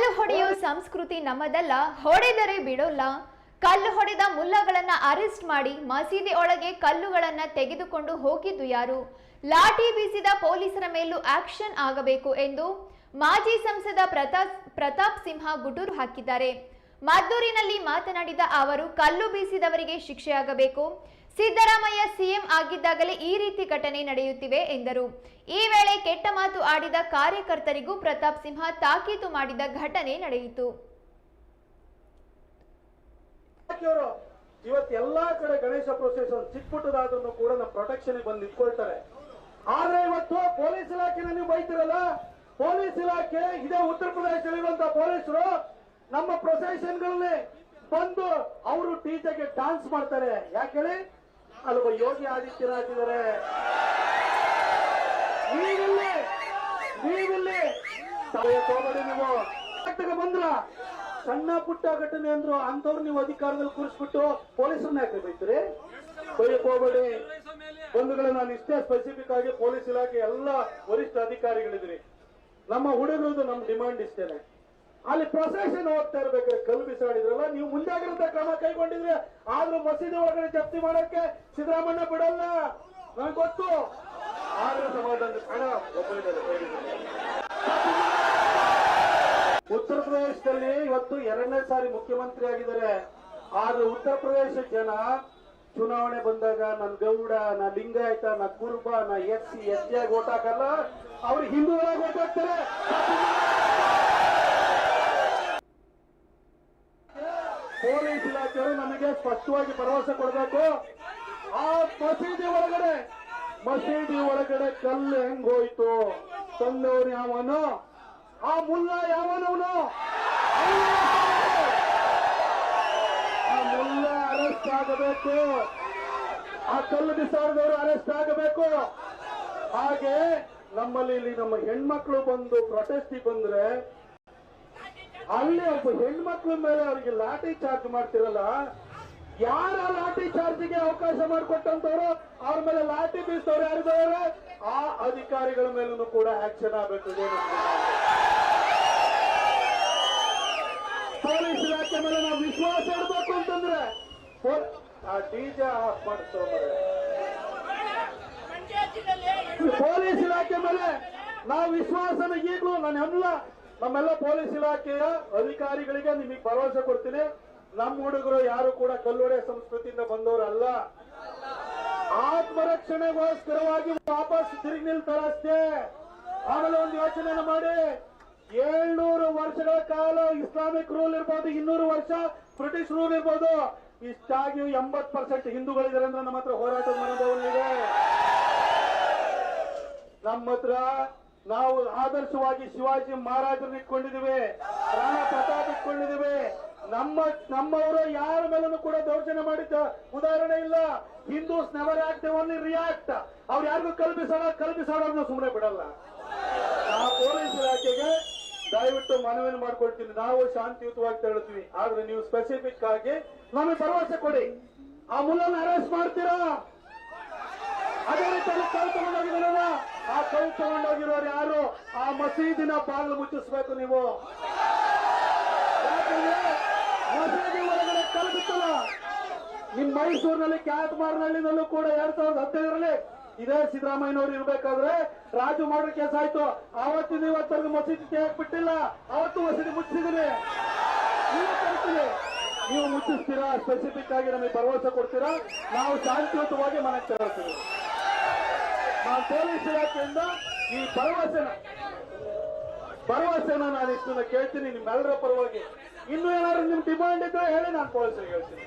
ಕಲ್ಲು ಹೊಡೆಯೋ ಸಂಸ್ಕೃತಿ ನಮ್ಮದಲ್ಲ, ಹೊಡೆದರೆ ಬಿಡೋಲ್ಲ. ಕಲ್ಲು ಹೊಡೆದ ಮುಲ್ಲಗಳನ್ನ ಅರೆಸ್ಟ್ ಮಾಡಿ ಮಸೀದಿ ಒಳಗೆ ಕಲ್ಲುಗಳನ್ನ ತೆಗೆದುಕೊಂಡು ಹೋಗಿದ್ದು ಯಾರು? ಲಾಠಿ ಬೀಸಿದ ಪೊಲೀಸರ ಮೇಲೂ ಆಕ್ಷನ್ ಆಗಬೇಕು ಎಂದು ಮಾಜಿ ಸಂಸದ ಪ್ರತಾಪ್ ಪ್ರತಾಪ್ ಸಿಂಹ ಗುಟೂರು ಹಾಕಿದ್ದಾರೆ. ಮದ್ದೂರಿನಲ್ಲಿ ಮಾತನಾಡಿದ ಅವರು, ಕಲ್ಲು ಬೀಸಿದವರಿಗೆ ಶಿಕ್ಷೆಯಾಗಬೇಕು. ಸಿದ್ದರಾಮಯ್ಯ ಸಿಎಂ ಆಗಿದ್ದಾಗಲೇ ಈ ರೀತಿ ಘಟನೆ ನಡೆಯುತ್ತಿವೆ ಎಂದರು. ಈ ವೇಳೆ ಕೆಟ್ಟ ಮಾತು ಆಡಿದ ಕಾರ್ಯಕರ್ತರಿಗೂ ಪ್ರತಾಪ್ ಸಿಂಹ ತಾಕೀತು ಮಾಡಿದ ಘಟನೆ ನಡೆಯಿತು. ಇವತ್ತು ಎಲ್ಲಾ ಕಡೆ ಗಣೇಶ ಪ್ರೊಸೆಷನ್ ಚಿಕ್ಕ ಕೂಡ ನಮ್ಮ ಪ್ರೊಟೆಕ್ಷನ್ ಬಂದು ನಿಂತ್ಕೊಳ್ತಾರೆ. ಆದ್ರೆ ಇವತ್ತು ಪೊಲೀಸ್ ಇಲಾಖೆ ನೀವು ಬೈತಿರಲ್ಲ? ಪೊಲೀಸ್ ಇಲಾಖೆ, ಇದೇ ಉತ್ತರ ಪ್ರದೇಶದಲ್ಲಿರುವಂತಹ ಪೊಲೀಸರು ನಮ್ಮ ಪ್ರೊಸೆಷನ್ಗಳಲ್ಲಿ ಬಂದು ಅವರು ಟೀಚರ್ಗೆ ಡಾನ್ಸ್ ಮಾಡ್ತಾರೆ. ಯಾಕೆ ಹೇಳಿ? ಅಲ್ಲೊಬ್ಬ ಯೋಗಿ ಆದಿತ್ಯನಾಥ್ ಇದ್ದಾರೆ ನೀವಿಲ್ಲಿ. ನೀವಿಲ್ಲಿ ತೋಬಡಿ ನೀವು. ಘಟ್ಟಕ್ಕೆ ಬಂದ್ರ. ಸಣ್ಣ ಪುಟ್ಟ ಘಟನೆ ಅಂದ್ರು ಅಂತವ್ರು ನೀವು ಅಧಿಕಾರದಲ್ಲಿ ಕೂರಿಸ್ಬಿಟ್ಟು ಪೊಲೀಸರನ್ನ ಹಾಕಬೇಕ್ರಿ ಬೈತೀರಿ? ಬೈಯಕ್ ಹೋಗಬೇಡಿ ನಾನು ಇಷ್ಟೇ ಸ್ಪೆಸಿಫಿಕ್ ಆಗಿ ಪೊಲೀಸ್ ಇಲಾಖೆ ಎಲ್ಲ ವರಿಷ್ಠ ಅಧಿಕಾರಿಗಳಿದ್ರಿ ನಮ್ಮ ಹುಡುಗರದು ನಮ್ಮ ಡಿಮಾಂಡ್ ಇಷ್ಟೇನೆ. ಅಲ್ಲಿ ಪ್ರೊಸೆಷನ್ ಹೋಗ್ತಾ ಇರ್ಬೇಕಾದ್ರೆ ಕಲ್ಲು ಬಿಸಾಡಿದ್ರಲ್ಲ, ನೀವು ಮುಂಜಾಗ್ರತಾ ಕ್ರಮ ಕೈಗೊಂಡಿದ್ರೆ, ಆದ್ರೂ ಮಸೀದಿ ಒಳಗಡೆ ಜಪ್ತಿ ಮಾಡಕ್ಕೆ ಸಿದ್ದರಾಮಣ್ಣ ಬಿಡಲ್ಲ. ನನಗೆ ಗೊತ್ತು. ಆದ್ರೆ ಸಮಾಧಾನ ಹಣ ಉತ್ತರ ಪ್ರದೇಶದಲ್ಲಿ ಇವತ್ತು ಎರಡನೇ ಸಾರಿ ಮುಖ್ಯಮಂತ್ರಿ ಆಗಿದ್ದಾರೆ. ಆದ್ರೆ ಉತ್ತರ ಪ್ರದೇಶ ಜನ ಚುನಾವಣೆ ಬಂದಾಗ ನನ್ ಗೌಡ, ನಾ ಲಿಂಗಾಯತ, ನಾ ಕುರುಬ, ನಾ ಎಸ್ ಸಿ ಎಸ್ ಟಿ ಆಗಿ ಓಟ್ ಹಾಕಲ್ಲ. ಅವ್ರು ಹಿಂದೂಗಳಾಗಿ ಓಟ್ ಹಾಕ್ತಾರೆ ಪೊಲೀಸ್ ನಮಗೆ ಸ್ಪಷ್ಟವಾಗಿ ಭರವಸೆ ಕೊಡಬೇಕು. ಆ ಮಸೀದಿ ಒಳಗಡೆ ಮಸೀದಿ ಒಳಗಡೆ ಕಲ್ಲು ಹೆಂಗ್ ಹೋಯ್ತು? ತಂದವನು ಯಾವನು? ಆ ಮುಲ್ಲ ಯಾವನವನು ಆ ಮುಲ್ಲ ಅರೆಸ್ಟ್ ಆಗಬೇಕು. ಆ ಕಲ್ಲು ಬಿಸಾಡಿದವರು ಅರೆಸ್ಟ್ ಆಗಬೇಕು. ಹಾಗೆ ನಮ್ಮಲ್ಲಿ ಇಲ್ಲಿ ನಮ್ಮ ಹೆಣ್ಮಕ್ಳು ಬಂದು ಪ್ರೊಟೆಸ್ಟ್ ಬಂದ್ರೆ ಅಲ್ಲಿ ಒಬ್ಬ ಹೆಣ್ಮಕ್ಳ ಮೇಲೆ ಅವರಿಗೆ ಲಾಠಿ ಚಾರ್ಜ್ ಮಾಡ್ತಿರಲ್ಲ ಯಾರ ಲಾಠಿ ಚಾರ್ಜ್ಗೆ ಅವಕಾಶ ಮಾಡಿಕೊಟ್ಟಂತವ್ರು ಅವ್ರ ಮೇಲೆ ಲಾಠಿ ಬೀಸೋರು ಯಾರಿದವ್ರ ಆ ಅಧಿಕಾರಿಗಳ ಮೇಲೂ ಕೂಡ ಆಕ್ಷನ್ ಆಗಬೇಕು ಪೊಲೀಸ್ ಇಲಾಖೆ ಮೇಲೆ ನಾವು ವಿಶ್ವಾಸ ಇಡಬೇಕು ಅಂತಂದ್ರೆ ಆ ಡಿಜೆ ಆಫ್ ಮಾಡಿಸ್ತಾರೆ ಪೊಲೀಸ್ ಇಲಾಖೆ ಮೇಲೆ ನಾವು ವಿಶ್ವಾಸನ ಈಗಲೂ ನಾನೆಲ್ಲ ನಮ್ಮೆಲ್ಲ ಪೊಲೀಸ್ ಇಲಾಖೆಯ ಅಧಿಕಾರಿಗಳಿಗೆ ನಿಮಗೆ ಭರವಸೆ ಕೊಡ್ತೀನಿ. ನಮ್ಮ ಹುಡುಗರು ಯಾರು ಕೂಡ ಕಲ್ಲೊಡೆ ಸಂಸ್ಕೃತಿಯಿಂದ ಬಂದವರಲ್ಲ. ಆತ್ಮರಕ್ಷಣೆಗೋಸ್ಕರವಾಗಿ ವಾಪಸ್ ತಿರುಗಿ ನಿಲ್ತಾರಷ್ಟೇ ಆಮೇಲೆ ಒಂದು ಯೋಚನೆ ಮಾಡಿ. ಏಳ್ನೂರು ವರ್ಷಗಳ ಕಾಲ ಇಸ್ಲಾಮಿಕ್ ರೂಲ್ ಇರ್ಬೋದು, ಇನ್ನೂರು ವರ್ಷ ಬ್ರಿಟಿಷ್ ರೂಲ್ ಇರ್ಬೋದು. ಇಷ್ಟಾಗಿ ಎಂಬತ್ ಪರ್ಸೆಂಟ್ ಹಿಂದೂಗಳಿದ್ದಾರೆ ಅಂದ್ರೆ ನಮ್ಮ ಹತ್ರ ಹೋರಾಟದ ಮನೋಭಾವನೆ ಇದೆ. ನಮ್ಮ ಹತ್ರ ನಾವು ಆದರ್ಶವಾಗಿ ಶಿವಾಜಿ ಮಹಾರಾಜರನ್ನ ಇಟ್ಕೊಂಡಿದ್ದೇವೆ ರಾಣ ಪ್ರತಾಪ್ ಇಟ್ಕೊಂಡಿದ್ದೇವೆ. ನಮ್ಮ, ನಮ್ಮವರು ಯಾರ ಮೇಲೂ ಕೂಡ ದೌರ್ಜನ್ಯ ಮಾಡಿದ್ದ ಉದಾಹರಣೆ ಇಲ್ಲ. Hindus never act only react ಅವ್ರು ಯಾರಿಗೂ ಕಲ್ಪಿಸೋಣ ಕಲ್ಪಿಸೋಣ ಸುಮ್ಮನೆ ಬಿಡಲ್ಲ. ಆ ಪೊಲೀಸ್ ಇಲಾಖೆಗೆ ದಯವಿಟ್ಟು ಮನವಿಯನ್ನು ಮಾಡ್ಕೊಳ್ತೀನಿ. ನಾವು ಶಾಂತಿಯುತವಾಗಿ ತೆರಳುತ್ತೀವಿ ಆದ್ರೆ ನೀವು ಸ್ಪೆಸಿಫಿಕ್ ಆಗಿ ನಮಗೆ ಭರವಸೆ ಕೊಡಿ. ಆ ಮುಲ್ಲನ್ನು ಅರೆಸ್ಟ್ ಮಾಡ್ತೀರಾ? ಅದೇ ರೀತಿಯಲ್ಲಿ ಕೈ ತಗೊಂಡೋಗಿದ್ದಾರಲ್ಲ ಆ ಕೈ ತಗೊಂಡೋಗಿರೋರು ಯಾರು? ಆ ಮಸೀದಿನ ಬಾಗಿಲು ಮುಚ್ಚಿಸ್ಬೇಕು ನೀವು. ಮಸೀದಿ ಒಳಗಡೆ ಕಲ್ಪಿತ್ತಲ್ಲ ನಿಮ್ ಮೈಸೂರಿನಲ್ಲಿ ಕ್ಯಾತ್ಮಾರ್ನಹಳ್ಳಿನಲ್ಲೂ ಕೂಡ ಎರಡ್ ಸಾವಿರದ ಹದಿನೈದರಲ್ಲಿ ಇದೇ ಸಿದ್ದರಾಮಯ್ಯನವರು ಇರ್ಬೇಕಾದ್ರೆ ರಾಜು ಮಾಡೋ ಕೆಲಸ ಆಯ್ತು. ಆವತ್ತಿನ ಇವತ್ತರೆಗೂ ಮಸೀದಿ ತೆಗೆಕ್ ಬಿಟ್ಟಿಲ್ಲ. ಅವತ್ತು ಮಸೀದಿ ಮುಚ್ಚಿದ್ದೀನಿ. ನೀವು ಮುಚ್ಚಿಸ್ತೀರಾ? ಸ್ಪೆಸಿಫಿಕ್ ಆಗಿ ನಮಗೆ ಭರವಸೆ ಕೊಡ್ತೀರಾ? ನಾವು ಶಾಂತಿಯುತವಾಗಿ ಮನೆಗೆ ತೆರಳ್ತೀವಿ. ನಾನು ಪೊಲೀಸ್ ಇಲಾಖೆಯಿಂದ ಈ ಭರವಸೆನ ಭರವಸೆನ ನಾನು ಇಷ್ಟನ್ನ ಕೇಳ್ತೀನಿ, ನಿಮ್ಮೆಲ್ಲರ ಪರವಾಗಿ. ಇನ್ನು ಏನಾದ್ರು ನಿಮ್ ಡಿಮಾಂಡ್ ಇದ್ರೆ ಹೇಳಿ, ನಾನು ಪೊಲೀಸರಿಗೆ ಹೇಳ್ತೀನಿ.